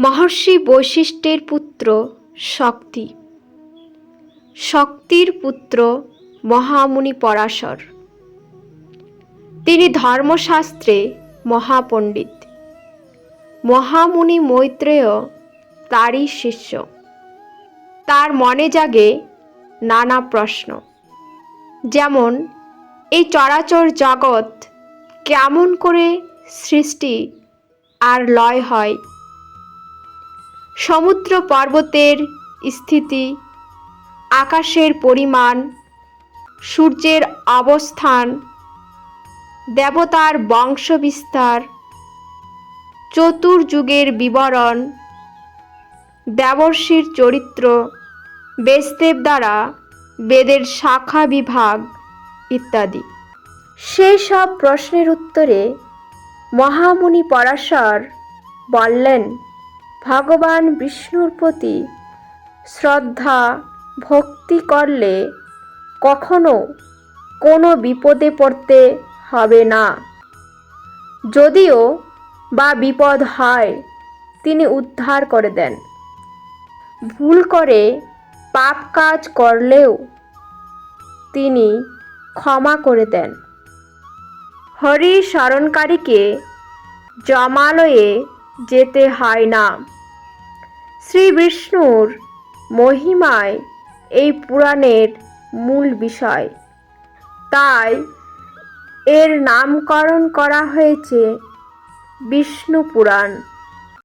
মহর্ষি বৈশিষ্ট্যের পুত্র শক্তি। শক্তির পুত্র মহামুনি পরাশর। তিনি ধর্মশাস্ত্রে মহাপণ্ডিত। মহামুনি মৈত্রেয় তারই শিষ্য। তার মনে জাগে নানা প্রশ্ন। যেমন, এই চরাচর জগৎ কেমন করে সৃষ্টি আর লয় হয়? সমুদ্র পর্বতের স্থিতি, আকাশের পরিমাণ, সূর্যের অবস্থান, দেবতার বংশবিস্তার, চতুর্যুগের বিবরণ, দেবর্ষির চরিত্র, বেশদেব দ্বারা বেদের শাখা বিভাগ ইত্যাদি। সেই সব প্রশ্নের উত্তরে মহামুনি পরাশর বললেন ভগবান বিষ্ণুর প্রতি শ্রদ্ধা, ভক্তি করলে কখনো কোনো বিপদে পড়তে হবে না। যদিও বা বিপদ হয়, তিনি উদ্ধার করে দেন। ভুল করে পাপ কাজ করলেও তিনি ক্ষমা করে দেন। হরি স্মরণকারীকে জমালয়ে যেতে হয় না। শ্রী বিষ্ণুর মহিমায় এই পুরাণের মূল বিষয়। তাই এর নামকরণ করা হয়েছে বিষ্ণু পুরাণ।